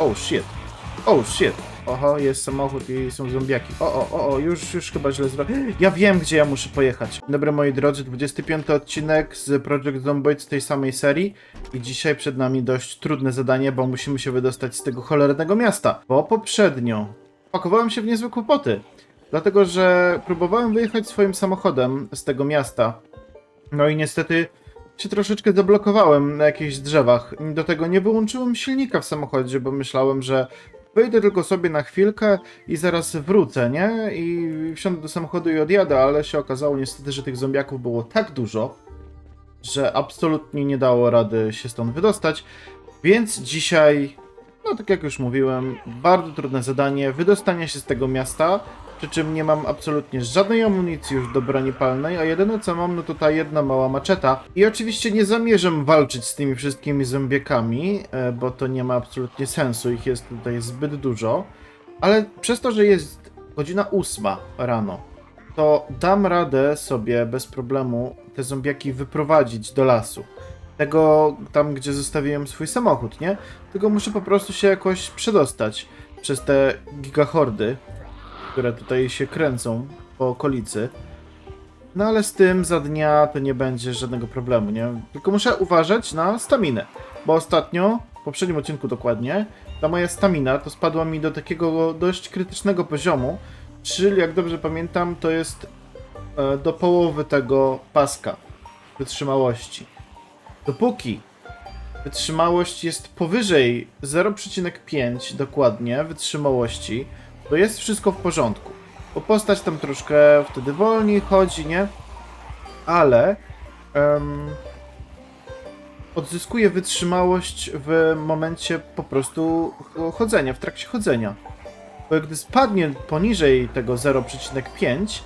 Oh shit. Oh shit. Oho, jest samochód i są zombiaki. O, o, o, o, już, już chyba źle zrobiłem. Ja wiem, gdzie ja muszę pojechać. Dobry moi drodzy, 25 odcinek z Project Zomboid z tej samej serii i dzisiaj przed nami dość trudne zadanie, bo musimy się wydostać z tego cholernego miasta. Bo poprzednio pakowałem się w niezłe kłopoty. Dlatego, że próbowałem wyjechać swoim samochodem z tego miasta. No i niestety się troszeczkę zablokowałem na jakichś drzewach. Do tego nie wyłączyłem silnika w samochodzie, bo myślałem, że wyjdę tylko sobie na chwilkę i zaraz wrócę, nie? I wsiądę do samochodu i odjadę, ale się okazało niestety, że tych zombiaków było tak dużo, że absolutnie nie dało rady się stąd wydostać. Więc dzisiaj, no tak jak już mówiłem, bardzo trudne zadanie wydostania się z tego miasta. Przy czym nie mam absolutnie żadnej amunicji już do broni palnej, a jedyne co mam, no to ta jedna mała maczeta. I oczywiście nie zamierzam walczyć z tymi wszystkimi zombiekami, e, bo to nie ma absolutnie sensu, ich jest tutaj zbyt dużo. Ale przez to, że jest godzina ósma rano, to dam radę sobie bez problemu te zombiaki wyprowadzić do lasu. Tego tam, gdzie zostawiłem swój samochód, nie? Tylko muszę po prostu się jakoś przedostać przez te gigahordy, które tutaj się kręcą po okolicy. No ale z tym za dnia to nie będzie żadnego problemu, nie? Tylko muszę uważać na staminę, bo ostatnio, w poprzednim odcinku dokładnie, ta moja stamina to spadła mi do takiego dość krytycznego poziomu, czyli jak dobrze pamiętam, to jest e, do połowy tego paska wytrzymałości. Dopóki wytrzymałość jest powyżej 0,5 dokładnie wytrzymałości, to jest wszystko w porządku. Bo postać tam troszkę wtedy wolniej chodzi, nie? Ale em, odzyskuje wytrzymałość w momencie po prostu chodzenia, w trakcie chodzenia. Bo gdy spadnie poniżej tego 0,5,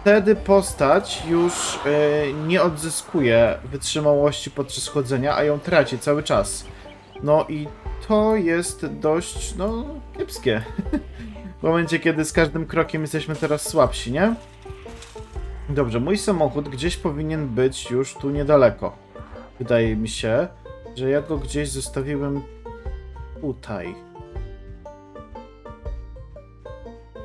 wtedy postać już e, nie odzyskuje wytrzymałości podczas chodzenia, a ją traci cały czas. No i to jest dość, no, kiepskie. w momencie, kiedy z każdym krokiem jesteśmy teraz słabsi, nie? Dobrze, mój samochód gdzieś powinien być już tu niedaleko. Wydaje mi się, że ja go gdzieś zostawiłem tutaj.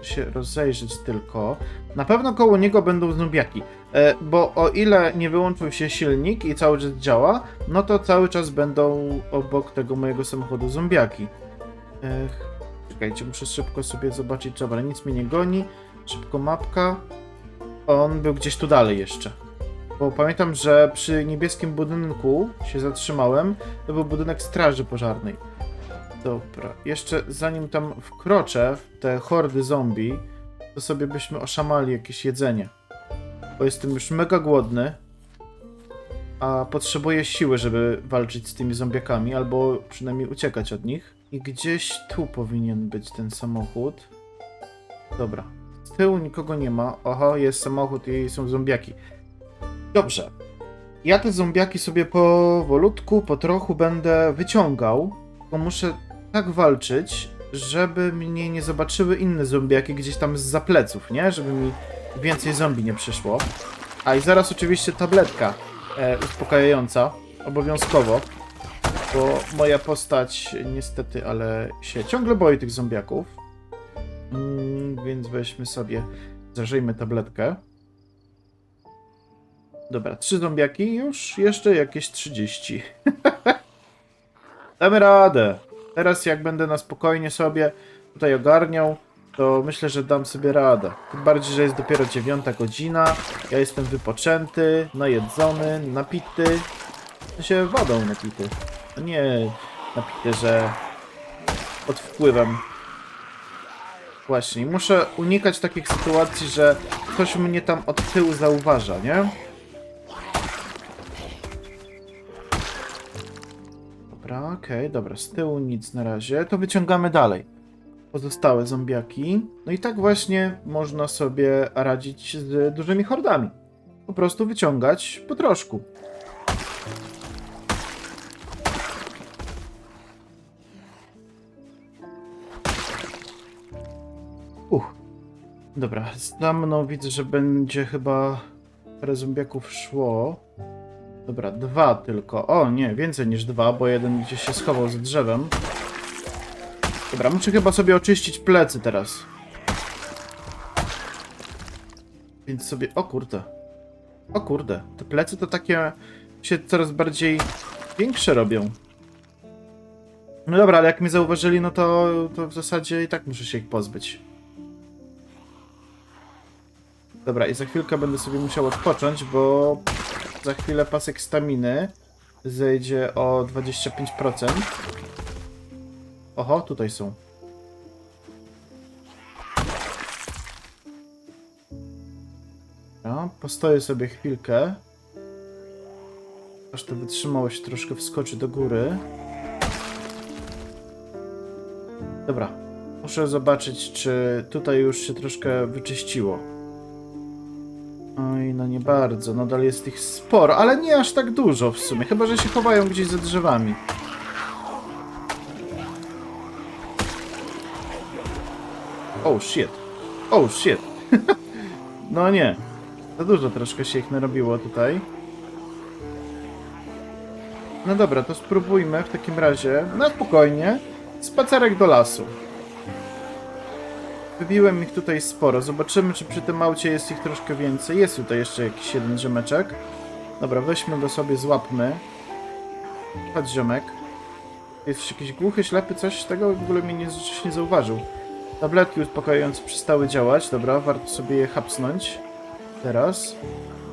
się rozejrzeć tylko. Na pewno koło niego będą zombiaki. E, bo o ile nie wyłączył się silnik i cały czas działa, no to cały czas będą obok tego mojego samochodu zombiaki. Ech, czekajcie, muszę szybko sobie zobaczyć. Dobra, nic mnie nie goni. Szybko mapka. On był gdzieś tu dalej jeszcze. Bo pamiętam, że przy niebieskim budynku się zatrzymałem. To był budynek straży pożarnej. Dobra, jeszcze zanim tam wkroczę w te hordy zombie, to sobie byśmy oszamali jakieś jedzenie. Bo jestem już mega głodny, a potrzebuję siły, żeby walczyć z tymi zombiakami, albo przynajmniej uciekać od nich. I gdzieś tu powinien być ten samochód. Dobra, z tyłu nikogo nie ma. Oho, jest samochód i są zombiaki. Dobrze. Ja te zombiaki sobie powolutku, po trochu będę wyciągał, tylko muszę tak walczyć, żeby mnie nie zobaczyły inne zombiaki gdzieś tam z pleców, nie? Żeby mi więcej zombie nie przyszło. A i zaraz oczywiście tabletka e, uspokajająca, obowiązkowo, bo moja postać niestety, ale się ciągle boi tych zombiaków. Mm, więc weźmy sobie, zażyjmy tabletkę. Dobra, trzy zombiaki, już jeszcze jakieś 30. Damy radę. Teraz jak będę na spokojnie sobie tutaj ogarniał, to myślę, że dam sobie radę. Tym bardziej, że jest dopiero dziewiąta godzina, ja jestem wypoczęty, najedzony, napity. To się wodą napity. To nie napity, że pod wpływem. Właśnie, muszę unikać takich sytuacji, że ktoś mnie tam od tyłu zauważa, nie? Dobra, okej, dobra, z tyłu nic na razie. To wyciągamy dalej. Pozostałe zombiaki. No i tak właśnie można sobie radzić z dużymi hordami. Po prostu wyciągać po troszku. Uch. Dobra, za mną widzę, że będzie chyba parę zombiaków szło. Dobra, dwa tylko. O, nie, więcej niż dwa, bo jeden gdzieś się schował za drzewem. Dobra, muszę chyba sobie oczyścić plecy teraz. Więc sobie... O kurde. O kurde. Te plecy to takie się coraz bardziej większe robią. No dobra, ale jak mnie zauważyli, no to, to w zasadzie i tak muszę się ich pozbyć. Dobra, i za chwilkę będę sobie musiał odpocząć, bo za chwilę pasek staminy zejdzie o 25%. Oho, tutaj są. No, postoję sobie chwilkę. Aż ta wytrzymałość troszkę wskoczy do góry. Dobra. Muszę zobaczyć, czy tutaj już się troszkę wyczyściło. Oj, no nie bardzo. Nadal jest ich sporo, ale nie aż tak dużo w sumie. Chyba, że się chowają gdzieś za drzewami. Oh shit. Oh shit. no nie. Za dużo troszkę się ich narobiło tutaj. No dobra, to spróbujmy w takim razie, na spokojnie, spacerek do lasu. Wybiłem ich tutaj sporo. Zobaczymy, czy przy tym aucie jest ich troszkę więcej. Jest tutaj jeszcze jakiś jeden ziomeczek. Dobra, weźmy go sobie, złapmy. Chodź, ziomek. Jest jakiś głuchy, ślepy, coś tego w ogóle mnie nie, nie zauważył. Tabletki uspokajające przestały działać. Dobra, warto sobie je hapsnąć. Teraz.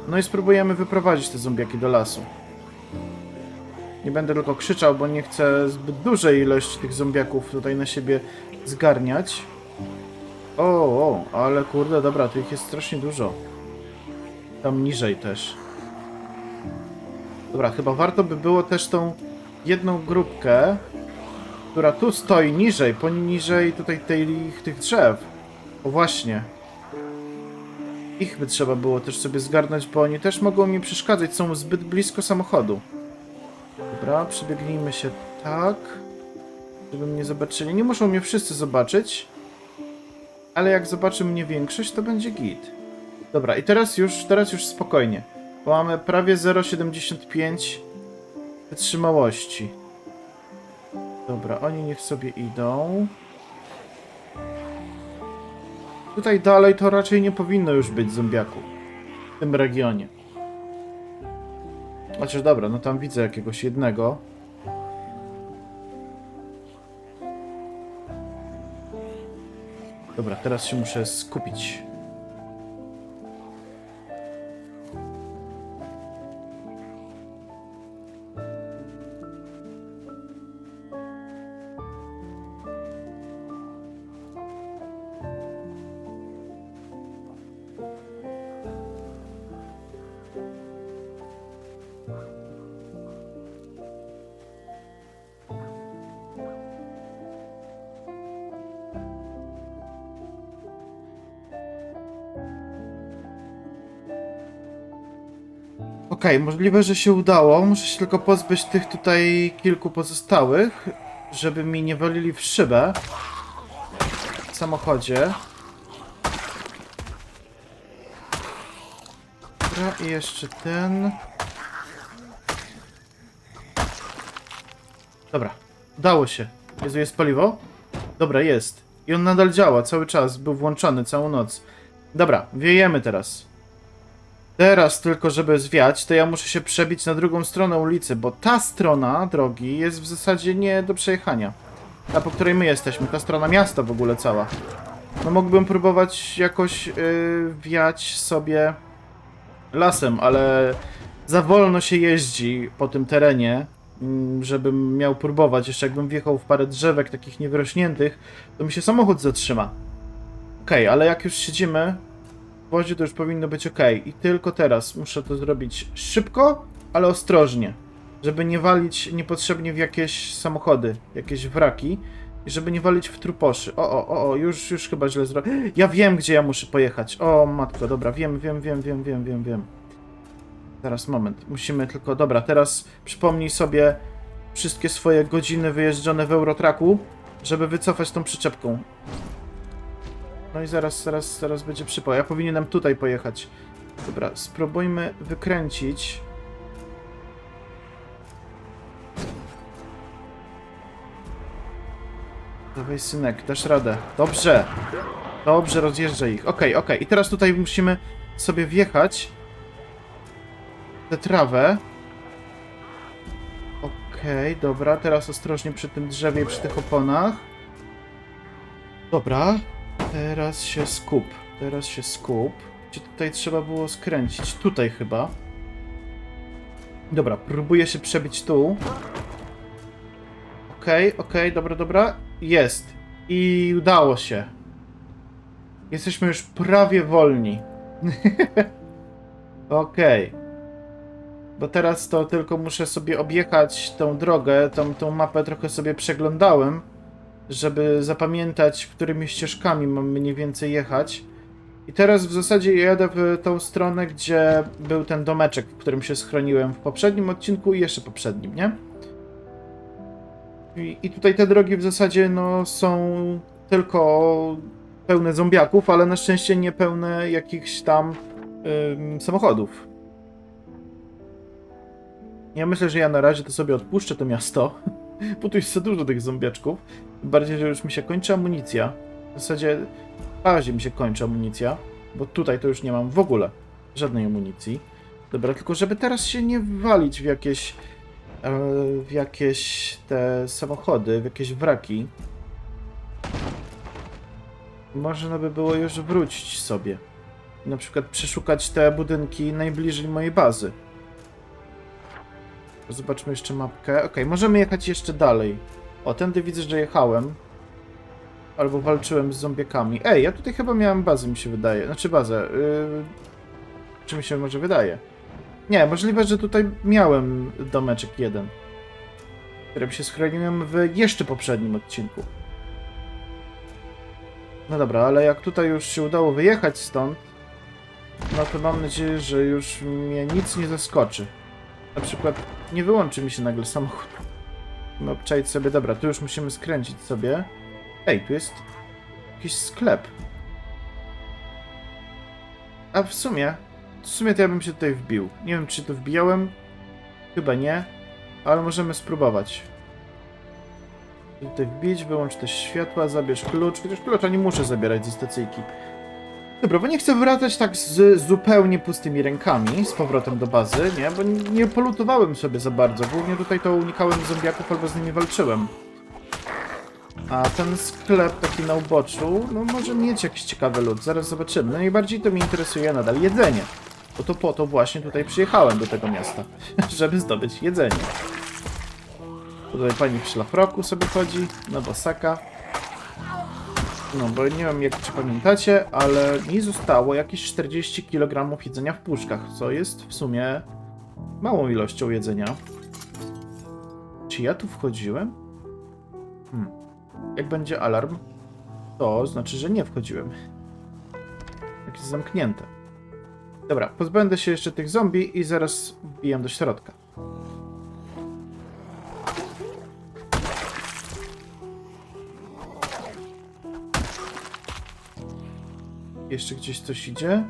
No i spróbujemy wyprowadzić te zombiaki do lasu. Nie będę tylko krzyczał, bo nie chcę zbyt dużej ilości tych zombiaków tutaj na siebie zgarniać. O, o, ale kurde, dobra, tu ich jest strasznie dużo. Tam niżej też. Dobra, chyba warto by było też tą jedną grupkę, która tu stoi niżej, poniżej tutaj tej, tych drzew. O właśnie. Ich by trzeba było też sobie zgarnąć, bo oni też mogą mi przeszkadzać, są zbyt blisko samochodu. Dobra, przebiegnijmy się tak, żeby mnie zobaczyli. Nie muszą mnie wszyscy zobaczyć, ale jak zobaczy mnie większość, to będzie git. Dobra, i teraz już, teraz już spokojnie, bo mamy prawie 0,75 wytrzymałości. Dobra, oni niech sobie idą. Tutaj dalej to raczej nie powinno już być zombiaku. W tym regionie. Chociaż dobra, no tam widzę jakiegoś jednego. Dobra, teraz się muszę skupić. Okej, możliwe, że się udało. Muszę się tylko pozbyć tych tutaj kilku pozostałych, żeby mi nie walili w szybę w samochodzie. Dobra, i jeszcze ten. Dobra, udało się. Jezu, jest paliwo? Dobra, jest. I on nadal działa cały czas, był włączony całą noc. Dobra, wiejemy teraz. Teraz tylko, żeby zwiać, to ja muszę się przebić na drugą stronę ulicy, bo ta strona drogi jest w zasadzie nie do przejechania. Ta, po której my jesteśmy, ta strona miasta w ogóle cała. No mógłbym próbować jakoś yy, wiać sobie lasem, ale za wolno się jeździ po tym terenie, mm, żebym miał próbować. Jeszcze jakbym wjechał w parę drzewek takich niewyrośniętych, to mi się samochód zatrzyma. Okej, ale jak już siedzimy wozie, to już powinno być ok. I tylko teraz muszę to zrobić szybko, ale ostrożnie. Żeby nie walić niepotrzebnie w jakieś samochody, jakieś wraki. I żeby nie walić w truposzy. O, o, o, o już, już chyba źle zrobiłem. Ja wiem, gdzie ja muszę pojechać. O, matko, dobra, wiem, wiem, wiem, wiem, wiem, wiem, wiem. Teraz moment. Musimy tylko... Dobra, teraz przypomnij sobie wszystkie swoje godziny wyjeżdżone w Eurotraku, żeby wycofać tą przyczepką. No i zaraz, zaraz, zaraz będzie przypał. Ja powinienem tutaj pojechać. Dobra, spróbujmy wykręcić. Dawaj, synek, dasz radę. Dobrze. Dobrze, rozjeżdżaj ich. Okej, okej. I teraz tutaj musimy sobie wjechać tę trawę. Okej, dobra. Teraz ostrożnie przy tym drzewie przy tych oponach. Dobra. Teraz się skup. Teraz się skup. Gdzie tutaj trzeba było skręcić? Tutaj chyba. Dobra, próbuję się przebić tu. Okej, okej, dobra, dobra. Jest. I udało się. Jesteśmy już prawie wolni. Okej. Bo teraz to tylko muszę sobie objechać tą drogę, tą, tą mapę trochę sobie przeglądałem, żeby zapamiętać, którymi ścieżkami mam mniej więcej jechać. I teraz w zasadzie jadę w tą stronę, gdzie był ten domeczek, w którym się schroniłem w poprzednim odcinku i jeszcze poprzednim, nie? I, I tutaj te drogi w zasadzie no, są tylko pełne zombiaków, ale na szczęście nie pełne jakichś tam ym, samochodów. Ja myślę, że ja na razie to sobie odpuszczę to miasto, bo tu jest za dużo tych zombiaczków. Bardziej, że już mi się kończy amunicja. W zasadzie w bazie mi się kończy amunicja, bo tutaj to już nie mam w ogóle żadnej amunicji. Dobra, tylko żeby teraz się nie walić w jakieś e, w jakieś te samochody, w jakieś wraki. Można by było już wrócić sobie. Na przykład przeszukać te budynki najbliżej mojej bazy. Zobaczmy jeszcze mapkę. Okej, możemy jechać jeszcze dalej. O, tędy widzę, że jechałem. Albo walczyłem z zombiakami. Ej, ja tutaj chyba miałem bazę, mi się wydaje. Znaczy bazę. Yy... Czy mi się może wydaje? Nie, możliwe, że tutaj miałem domeczek jeden. Którym się schroniłem w jeszcze poprzednim odcinku. No dobra, ale jak tutaj już się udało wyjechać stąd, no to mam nadzieję, że już mnie nic nie zaskoczy. Na przykład nie wyłączy mi się nagle samochód. Musimy obczaić sobie, dobra, tu już musimy skręcić sobie. Ej, tu jest jakiś sklep. A w sumie, w sumie to ja bym się tutaj wbił. Nie wiem, czy to wbijałem. Chyba nie, ale możemy spróbować. Tutaj wbić, wyłącz te światła, zabierz klucz. Chociaż klucza nie muszę zabierać ze stacyjki. Dobra, bo nie chcę wracać tak z zupełnie pustymi rękami z powrotem do bazy, nie? Bo nie polutowałem sobie za bardzo. Głównie tutaj to unikałem zombiaków albo z nimi walczyłem. A ten sklep taki na uboczu, no może mieć jakiś ciekawy lód, zaraz zobaczymy. No najbardziej to mnie interesuje nadal jedzenie. Bo to po to właśnie tutaj przyjechałem do tego miasta, żeby zdobyć jedzenie. Tutaj pani w szlafroku sobie chodzi, na bosaka. No, bo nie wiem, jak czy pamiętacie, ale mi zostało jakieś 40 kg jedzenia w puszkach, co jest w sumie małą ilością jedzenia. Czy ja tu wchodziłem? Hmm. Jak będzie alarm, to znaczy, że nie wchodziłem. Jak jest zamknięte. Dobra, pozbędę się jeszcze tych zombie i zaraz wbijam do środka. Jeszcze gdzieś coś idzie?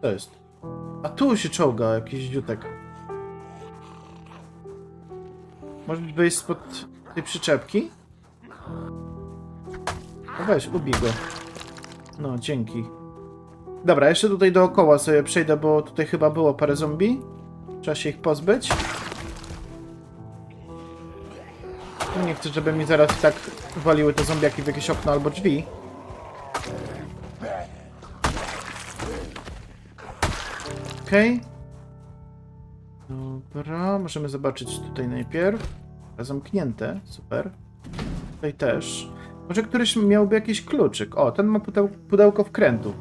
To jest. A tu się czołga jakiś dziutek. Możesz wejść spod tej przyczepki? No weź, ubij go. No, dzięki. Dobra, jeszcze tutaj dookoła sobie przejdę, bo tutaj chyba było parę zombie. Trzeba się ich pozbyć. Chcę, żeby mi zaraz tak waliły te zombiaki w jakieś okno albo drzwi. Okej. Dobra, możemy zobaczyć tutaj najpierw. Zamknięte, super. Tutaj też. Może któryś miałby jakiś kluczyk. O, ten ma pudeł pudełko wkrętu.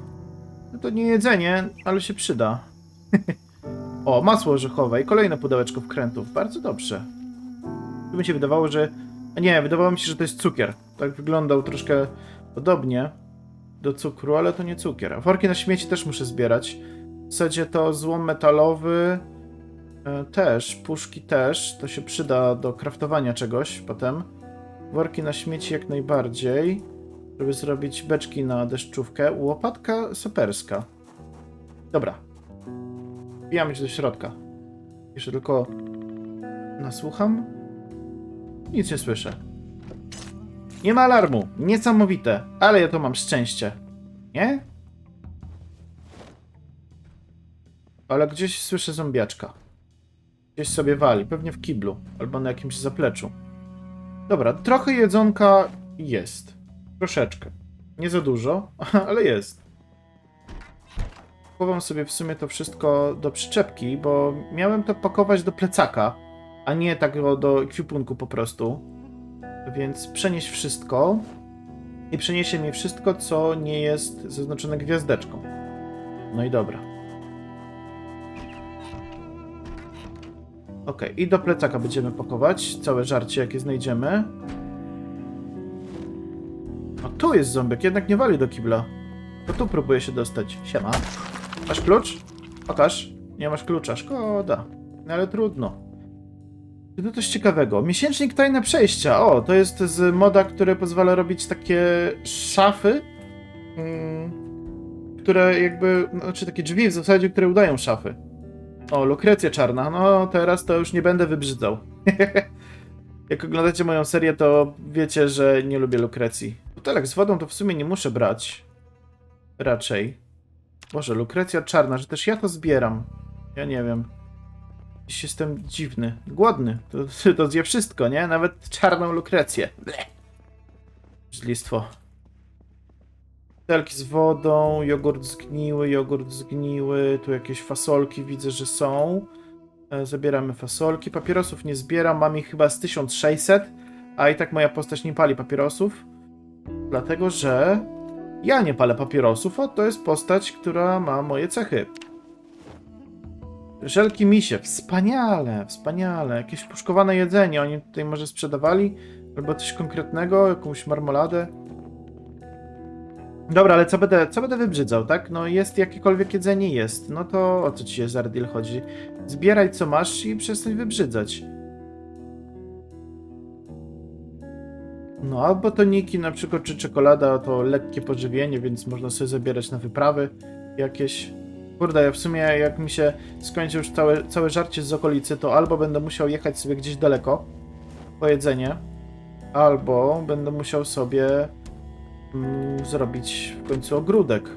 No to nie jedzenie, ale się przyda. o, masło orzechowe i kolejne pudełeczko wkrętów. Bardzo dobrze. Tu mi się wydawało, że... A nie, wydawało mi się, że to jest cukier. Tak wyglądał troszkę podobnie do cukru, ale to nie cukier. Worki na śmieci też muszę zbierać. W zasadzie to złom metalowy e, też, puszki też. To się przyda do kraftowania czegoś potem. Worki na śmieci jak najbardziej, żeby zrobić beczki na deszczówkę. Łopatka saperska. Dobra. Wbijamy się do środka. Jeszcze tylko Nasłucham? Nic nie słyszę. Nie ma alarmu. Niesamowite. Ale ja to mam szczęście. Nie? Ale gdzieś słyszę zombiaczka. Gdzieś sobie wali. Pewnie w kiblu. Albo na jakimś zapleczu. Dobra, trochę jedzonka jest. Troszeczkę. Nie za dużo, ale jest. Chowam sobie w sumie to wszystko do przyczepki, bo miałem to pakować do plecaka, a nie tak do ekwipunku po prostu. Więc przenieść wszystko i przeniesie mi wszystko, co nie jest zaznaczone gwiazdeczką. No i dobra. Ok, i do plecaka będziemy pakować całe żarcie, jakie znajdziemy. O, tu jest ząbek, jednak nie wali do kibla. To tu próbuje się dostać. Siema. Masz klucz? Pokaż. Nie masz klucza, szkoda. No ale trudno. To coś ciekawego. Miesięcznik tajne przejścia. O, to jest z moda, który pozwala robić takie szafy, mm, które jakby, znaczy takie drzwi w zasadzie, które udają szafy. O, lukrecja czarna. No, teraz to już nie będę wybrzydzał. Jak oglądacie moją serię, to wiecie, że nie lubię lukrecji. Butelek z wodą to w sumie nie muszę brać. Raczej. Boże, lukrecja czarna, że też ja to zbieram. Ja nie wiem. Dziś jestem dziwny. Głodny. To, to zje wszystko, nie? Nawet czarną lukrecję. Żlistwo. Butelki z wodą, jogurt zgniły, jogurt zgniły, tu jakieś fasolki widzę, że są. E, Zabieramy fasolki. Papierosów nie zbieram, mam ich chyba z 1600, a i tak moja postać nie pali papierosów. Dlatego, że ja nie palę papierosów, a to jest postać, która ma moje cechy. Żelki misie, wspaniale, wspaniale. Jakieś puszkowane jedzenie, oni tutaj może sprzedawali, albo coś konkretnego, jakąś marmoladę. Dobra, ale co będę, co będę wybrzydzał, tak? No jest jakiekolwiek jedzenie, jest. No to o co ci się Zardil chodzi? Zbieraj co masz i przestań wybrzydzać. No, a batoniki na przykład, czy czekolada to lekkie pożywienie, więc można sobie zabierać na wyprawy jakieś. Kurde, ja w sumie jak mi się skończy już całe, całe żarcie z okolicy, to albo będę musiał jechać sobie gdzieś daleko po jedzenie, albo będę musiał sobie mm, zrobić w końcu ogródek.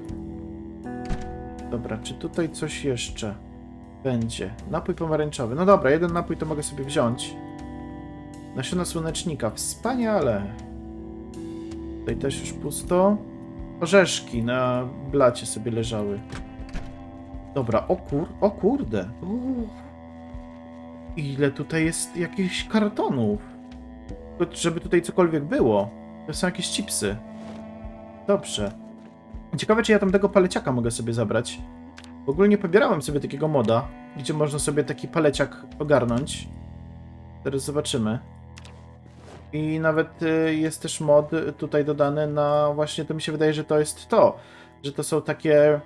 Dobra, czy tutaj coś jeszcze będzie? Napój pomarańczowy. No dobra, jeden napój to mogę sobie wziąć. Nasiona słonecznika, wspaniale. Tutaj też już pusto. Orzeszki na blacie sobie leżały. Dobra, o kur... O kurde. Uuu. Ile tutaj jest jakichś kartonów. To, Żeby tutaj cokolwiek było. To są jakieś chipsy. Dobrze. Ciekawe, czy ja tam tego paleciaka mogę sobie zabrać. W ogóle nie pobierałem sobie takiego moda, gdzie można sobie taki paleciak ogarnąć. Teraz zobaczymy. I nawet y, jest też mod tutaj dodany na właśnie, to mi się wydaje, że to jest to, że to są takie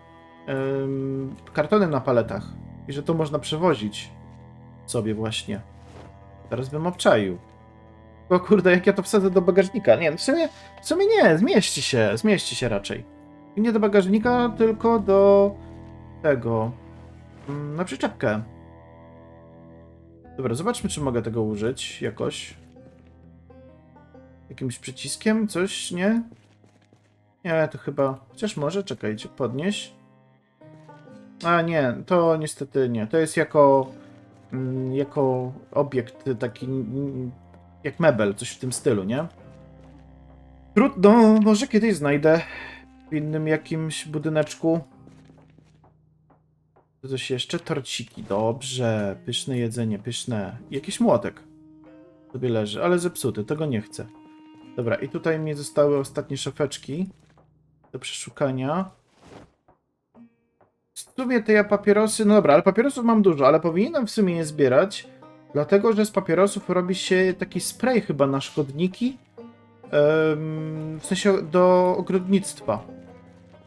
ym, kartony na paletach i że to można przewozić sobie właśnie. Teraz bym obczaił. O kurde, jak ja to wsadzę do bagażnika. Nie, w sumie, w sumie nie, zmieści się, zmieści się raczej. I nie do bagażnika, tylko do tego, mm, na przyczepkę. Dobra, zobaczmy, czy mogę tego użyć jakoś. Jakimś przyciskiem? Coś? Nie? Nie, to chyba... Chociaż może, czekajcie, podnieś. A nie, to niestety nie. To jest jako... mm, Jako obiekt taki... Jak mebel, coś w tym stylu, nie? Trudno, może kiedyś znajdę w innym jakimś budyneczku. Co Coś jeszcze? Torciki, dobrze. Pyszne jedzenie, pyszne. Jakiś młotek sobie leży, ale zepsuty, tego nie chcę. Dobra, i tutaj mi zostały ostatnie szafeczki do przeszukania. W sumie te ja papierosy, no dobra, ale papierosów mam dużo, ale powinienem w sumie je zbierać, dlatego że z papierosów robi się taki spray chyba na szkodniki, w sensie do ogrodnictwa.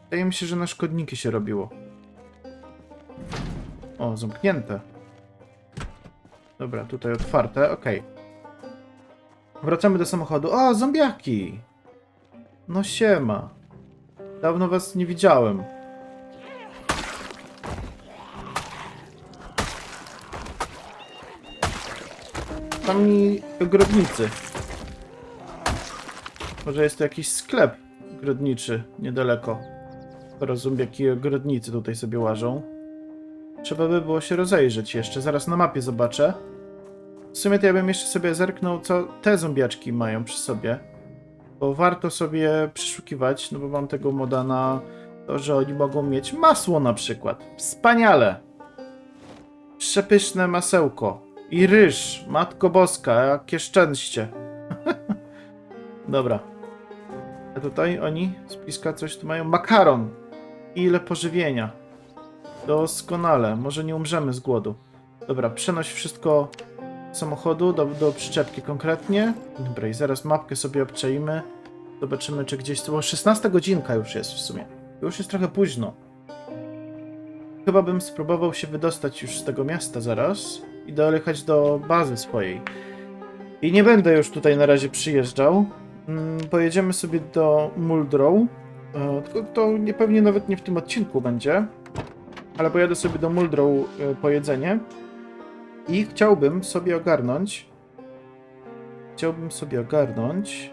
Wydaje mi się, że na szkodniki się robiło. O, zamknięte. Dobra, tutaj otwarte, okej. Wracamy do samochodu. O, zombiaki! No siema. Dawno was nie widziałem. Sami ogrodnicy. Może jest to jakiś sklep ogrodniczy niedaleko. Skoro zombiaki i ogrodnicy tutaj sobie łażą. Trzeba by było się rozejrzeć jeszcze. Zaraz na mapie zobaczę. W sumie to ja bym jeszcze sobie zerknął, co te zombiaczki mają przy sobie. Bo warto sobie przeszukiwać, no bo mam tego moda na to, że oni mogą mieć masło na przykład. Wspaniale! Przepyszne masełko. I ryż. Matko Boska, jakie szczęście. Dobra. A tutaj oni z bliska coś tu mają. Makaron. Ile pożywienia. Doskonale. Może nie umrzemy z głodu. Dobra, przenoś wszystko z samochodu do, do przyczepki konkretnie. Dobra, i zaraz mapkę sobie obczaimy. Zobaczymy, czy gdzieś... Bo 16 godzinka już jest w sumie. Już jest trochę późno. Chyba bym spróbował się wydostać już z tego miasta zaraz i dojechać do bazy swojej. I nie będę już tutaj na razie przyjeżdżał. Mm, Pojedziemy sobie do Muldrow. E, Tylko to nie, pewnie nawet nie w tym odcinku będzie. Ale pojadę sobie do Muldrow e, po jedzenie. I chciałbym sobie ogarnąć. Chciałbym sobie ogarnąć.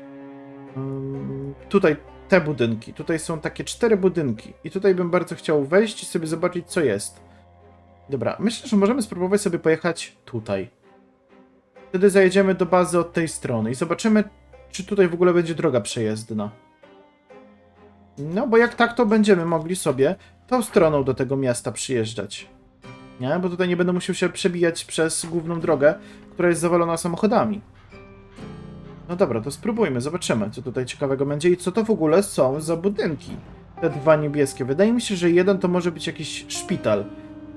mm, Tutaj te budynki. Tutaj są takie cztery budynki. I tutaj bym bardzo chciał wejść i sobie zobaczyć, co jest. Dobra, myślę, że możemy spróbować sobie pojechać tutaj. Wtedy zajedziemy do bazy od tej strony i zobaczymy, czy tutaj w ogóle będzie droga przejezdna. No, bo jak tak, to będziemy mogli sobie tą stroną do tego miasta przyjeżdżać. Nie? Bo tutaj nie będę musiał się przebijać przez główną drogę, która jest zawalona samochodami. No dobra, to spróbujmy, zobaczymy, co tutaj ciekawego będzie i co to w ogóle są za budynki. Te dwa niebieskie. Wydaje mi się, że jeden to może być jakiś szpital,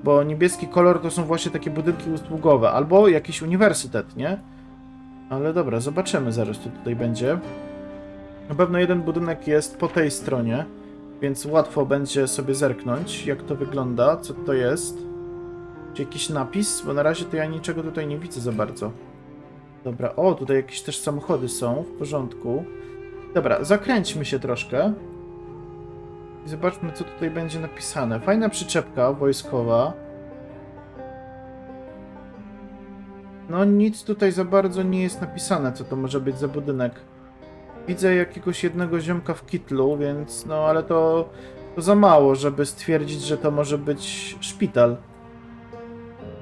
bo niebieski kolor to są właśnie takie budynki usługowe, albo jakiś uniwersytet, nie? Ale dobra, zobaczymy zaraz, co tutaj będzie. Na pewno jeden budynek jest po tej stronie, więc łatwo będzie sobie zerknąć, jak to wygląda, co to jest. Czy jakiś napis? Bo na razie to ja niczego tutaj nie widzę za bardzo. Dobra, o, tutaj jakieś też samochody są, w porządku. Dobra, zakręćmy się troszkę. I zobaczmy, co tutaj będzie napisane. Fajna przyczepka wojskowa. No, nic tutaj za bardzo nie jest napisane, co to może być za budynek. Widzę jakiegoś jednego ziomka w kitlu, więc no, ale to, to za mało, żeby stwierdzić, że to może być szpital.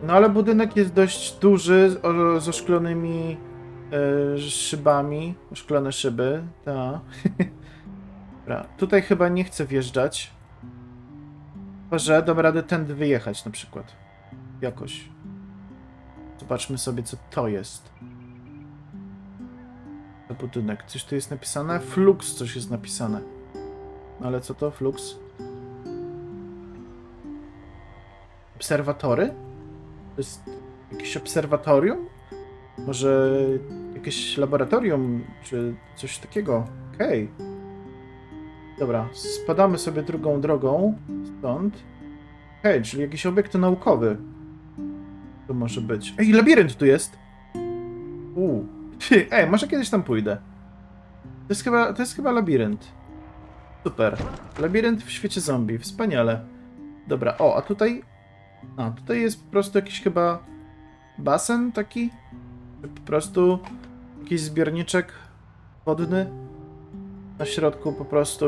No ale budynek jest dość duży, z- o- oszklonymi e, szybami. Oszklone szyby, tak. Dobra, tutaj chyba nie chcę wjeżdżać. Chyba, że dam radę tędy wyjechać na przykład. Jakoś. Zobaczmy sobie, co to jest. To budynek. Coś tu jest napisane? Flux coś jest napisane. No ale co to? Flux? Obserwatory? To jest jakieś obserwatorium? Może jakieś laboratorium, czy coś takiego? Okej. Dobra, spadamy sobie drugą drogą stąd. Okej, czyli jakiś obiekt naukowy. To może być. Ej, labirynt tu jest! Uuu. Ej, może kiedyś tam pójdę. To jest chyba, to jest chyba labirynt. Super. Labirynt w świecie zombie. Wspaniale. Dobra, o, a tutaj a, tutaj jest po prostu jakiś chyba basen taki? Czy Po prostu jakiś zbiorniczek wodny? Na środku po prostu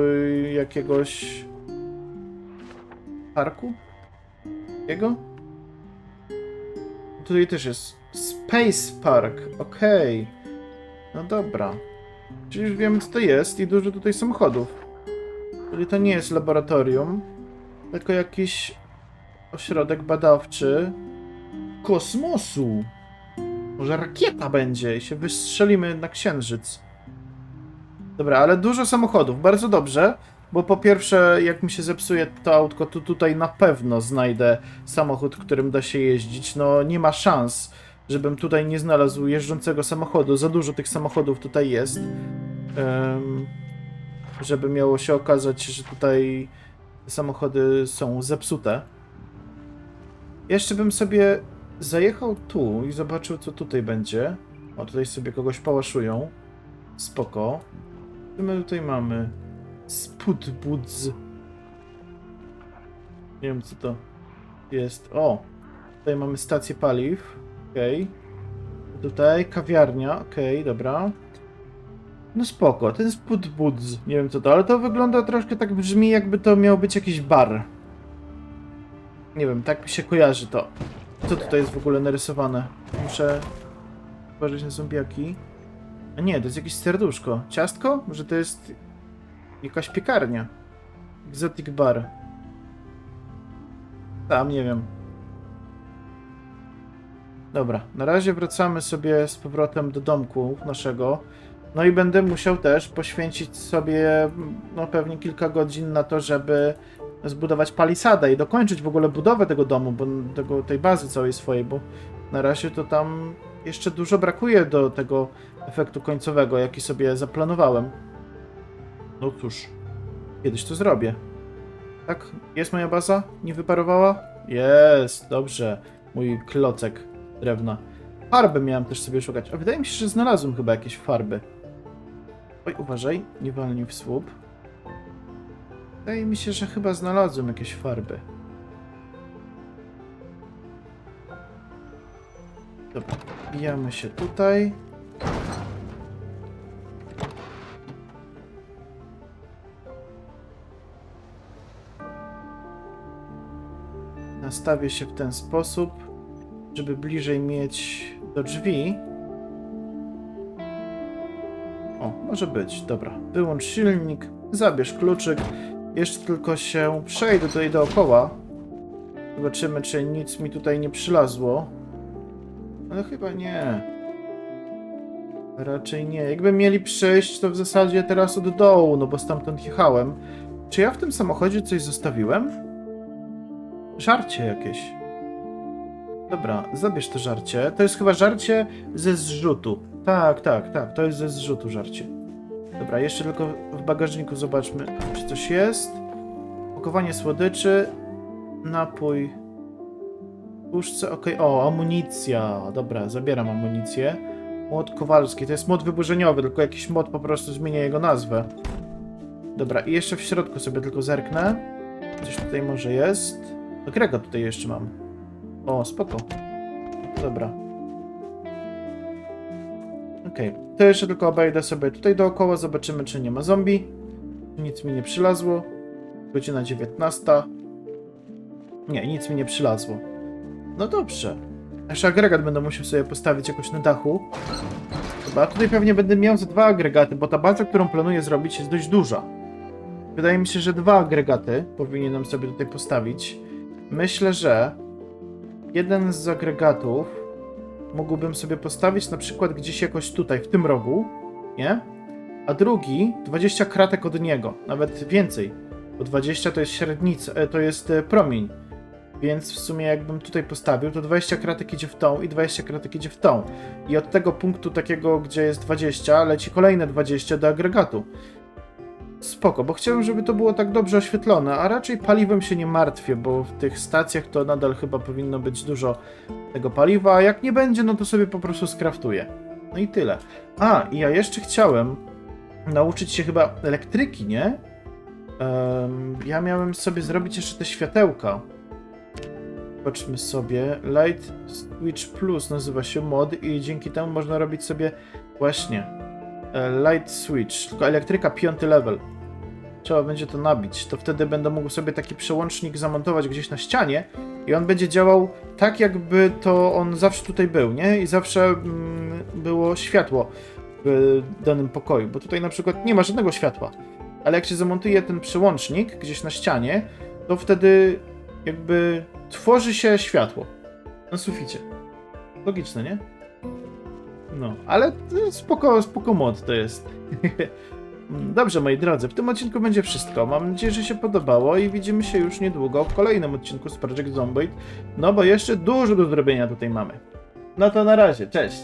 jakiegoś parku? Jego? Tutaj też jest Space Park, okej. No dobra. Czyli już wiemy co to jest i dużo tutaj samochodów. Czyli to nie jest laboratorium, tylko jakiś ośrodek badawczy kosmosu. Może rakieta będzie i się wystrzelimy na księżyc. Dobra, ale dużo samochodów, bardzo dobrze, bo po pierwsze, jak mi się zepsuje to autko, to tutaj na pewno znajdę samochód, którym da się jeździć. No, nie ma szans, żebym tutaj nie znalazł jeżdżącego samochodu. Za dużo tych samochodów tutaj jest. Em, żeby miało się okazać, że tutaj samochody są zepsute. Jeszcze bym sobie zajechał tu i zobaczył, co tutaj będzie. O, tutaj sobie kogoś pałaszują. Spoko. Co my tutaj mamy? Sputbudz. Nie wiem, co to jest. O! Tutaj mamy stację paliw. Okej. Tutaj, kawiarnia, okej, dobra. No spoko, ten spud budz, nie wiem co to, ale to wygląda troszkę tak brzmi jakby to miał być jakiś bar. Nie wiem, tak mi się kojarzy to. Co tutaj jest w ogóle narysowane? Muszę uważać na zombiaki. A nie, to jest jakieś serduszko. Ciastko? Może to jest jakaś piekarnia? Exotic bar. Tam, nie wiem. Dobra, na razie wracamy sobie z powrotem do domku naszego. No i będę musiał też poświęcić sobie no pewnie kilka godzin na to, żeby zbudować palisadę i dokończyć w ogóle budowę tego domu, bo tego, tej bazy całej swojej, bo na razie to tam jeszcze dużo brakuje do tego efektu końcowego, jaki sobie zaplanowałem. No cóż, kiedyś to zrobię. Tak? Jest moja baza? Nie wyparowała? Jest, dobrze. Mój klocek drewna. Farby miałem też sobie szukać. A wydaje mi się, że znalazłem chyba jakieś farby. Oj, uważaj, nie walnij w słup. Wydaje mi się, że chyba znalazłem jakieś farby. Dobra, bijamy się tutaj. Nastawię się w ten sposób, żeby bliżej mieć do drzwi. O, może być, dobra. Wyłącz silnik, zabierz kluczyk. Jeszcze tylko się przejdę tutaj dookoła. Zobaczymy, czy nic mi tutaj nie przylazło. Ale chyba nie. Raczej nie. Jakby mieli przejść, to w zasadzie teraz od dołu, no bo stamtąd jechałem. Czy ja w tym samochodzie coś zostawiłem? Żarcie jakieś. Dobra, zabierz to żarcie. To jest chyba żarcie ze zrzutu. Tak, tak, tak. To jest ze zrzutu żarcie. Dobra, jeszcze tylko w bagażniku zobaczmy, czy coś jest. Pakowanie słodyczy. Napój. Puszce, okej. O, amunicja. Dobra, zabieram amunicję. Młot kowalski. To jest mod wyburzeniowy, tylko jakiś mod po prostu zmienia jego nazwę. Dobra, i jeszcze w środku sobie tylko zerknę. Coś tutaj może jest. Do Grega tutaj jeszcze mam. O, spoko. Dobra. Okej, to jeszcze tylko obejdę sobie tutaj dookoła, zobaczymy czy nie ma zombie. Nic mi nie przylazło. Godzina 19. Nie, nic mi nie przylazło. No dobrze. Jeszcze agregat będę musiał sobie postawić jakoś na dachu. Chyba tutaj pewnie będę miał ze dwa agregaty, bo ta baza, którą planuję zrobić jest dość duża. Wydaje mi się, że dwa agregaty powinienem sobie tutaj postawić. Myślę, że jeden z agregatów mógłbym sobie postawić na przykład gdzieś jakoś tutaj, w tym rogu, nie? A drugi 20 kratek od niego, nawet więcej, bo 20 to jest średnica, e, to jest e, promień. Więc w sumie jakbym tutaj postawił, to 20 kratek idzie w tą i 20 kratek idzie w tą. I od tego punktu takiego, gdzie jest 20, leci kolejne 20 do agregatu. Spoko, bo chciałem, żeby to było tak dobrze oświetlone, a raczej paliwem się nie martwię, bo w tych stacjach to nadal chyba powinno być dużo tego paliwa, a jak nie będzie, no to sobie po prostu skraftuję. No i tyle. A, i ja jeszcze chciałem nauczyć się chyba elektryki, nie? Em, ja miałem sobie zrobić jeszcze te światełka. Zobaczmy sobie. Light Switch Plus nazywa się mod i dzięki temu można robić sobie właśnie e, Light Switch, tylko elektryka piąty level. Trzeba będzie to nabić. To wtedy będę mógł sobie taki przełącznik zamontować gdzieś na ścianie i on będzie działał tak, jakby to on zawsze tutaj był, nie? I zawsze mm, było światło w danym pokoju, bo tutaj na przykład nie ma żadnego światła. Ale jak się zamontuje ten przełącznik gdzieś na ścianie, to wtedy jakby tworzy się światło na suficie. Logiczne, nie? No, ale spoko, spoko mod to jest. Dobrze, moi drodzy, w tym odcinku będzie wszystko. Mam nadzieję, że się podobało i widzimy się już niedługo w kolejnym odcinku z Project Zomboid, no bo jeszcze dużo do zrobienia tutaj mamy. No to na razie, cześć!